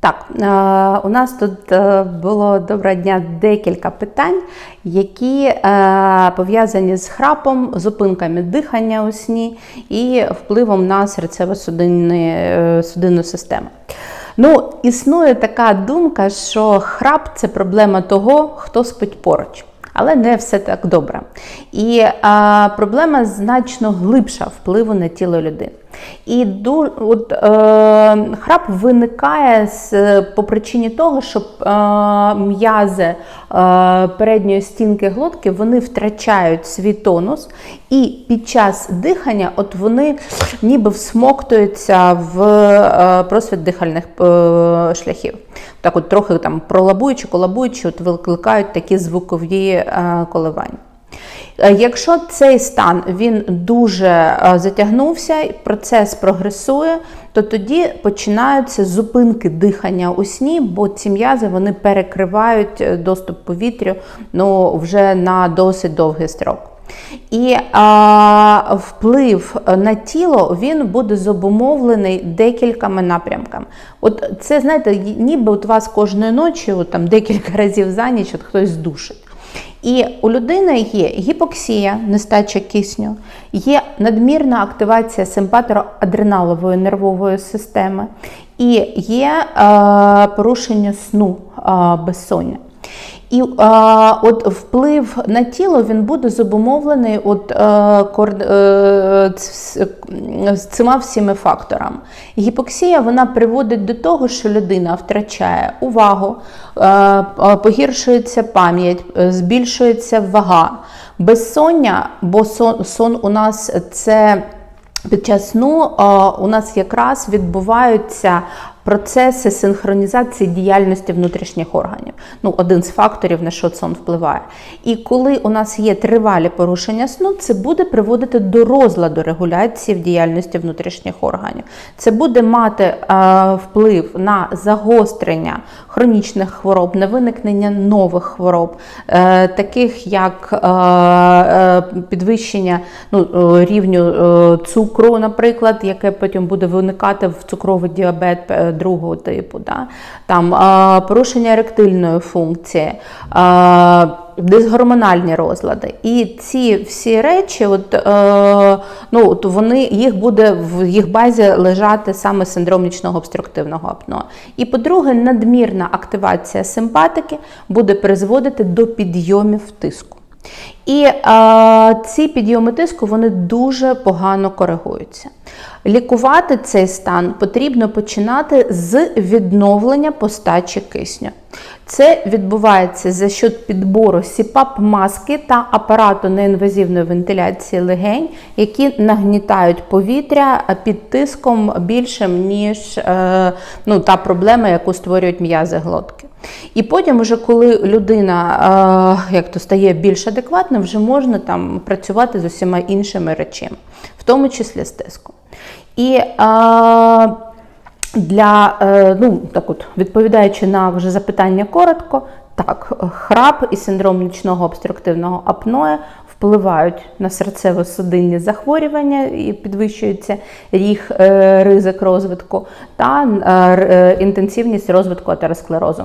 Так, е, у нас тут е, було доброго дня декілька питань, які е, пов'язані з храпом, зупинками дихання у сні і впливом на серцево-судинні, е, судинну систему. Ну, існує така думка, що храп це проблема того, хто спить поруч. Але не все так добре. І а, проблема значно глибша впливу на тіло людини. І от, е, храп виникає з, по причині того, що е, м'язи е, передньої стінки глотки вони втрачають свій тонус, і під час дихання от вони ніби всмоктуються в е, просвіт дихальних е, шляхів. Так, от трохи там пролабуючи, колабуючи, от викликають такі звукові е, коливання. Е, Якщо цей стан він дуже е, затягнувся, процес прогресує, то тоді починаються зупинки дихання у сні, бо ці м'язи вони перекривають е, доступ повітря ну, вже на досить довгий строк. І а, вплив на тіло він буде зобумовлений декількома напрямками. От це, знаєте, ніби от вас кожної ночі, от там декілька разів за ніч от хтось душить. І у людини є гіпоксія, нестача кисню, є надмірна активація симпатороадреналової нервової системи, і є е, порушення сну е, безсоння. І а, от вплив на тіло він буде зобумовлений от, е, кор, е, цими всіма факторами. Гіпоксія вона приводить до того, що людина втрачає увагу, е, е, погіршується пам'ять, е, збільшується вага. Безсоння, бо сон, сон у нас це. Під час сну е, у нас якраз відбуваються процеси синхронізації діяльності внутрішніх органів. Ну, один з факторів, на що сон впливає. І коли у нас є тривалі порушення сну, це буде приводити до розладу регуляції в діяльності внутрішніх органів. Це буде мати е, вплив на загострення хронічних хвороб, на виникнення нових хвороб, е, таких як е, е, підвищення ну, е, рівню е, цукру, наприклад, яке потім буде виникати в цукровий діабет е, другого типу, да? там порушення еректильної функції. Дисгормональні розлади. І ці всі речі, от, е, ну, от вони, їх буде в їх базі лежати саме синдром нічного обструктивного апноe. І, по-друге, надмірна активація симпатики буде призводити до підйомів тиску. І е, ці підйоми тиску вони дуже погано коригуються. Лікувати цей стан потрібно починати з відновлення постачі кисню. Це відбувається за счет підбору СІПАП-маски та апарату неінвазивної вентиляції легень, які нагнітають повітря під тиском більшим, ніж е, ну, та проблема, яку створюють м'язи глотки. І потім, уже коли людина як то стає більш адекватною, вже можна там працювати з усіма іншими речами, в тому числі з тиском. І для, е, ну, так от, відповідаючи на вже запитання коротко, так, храп і синдром нічного обструктивного апноe впливають на серцево-судинні захворювання і підвищується їх е, ризик розвитку та е, інтенсивність розвитку атеросклерозу.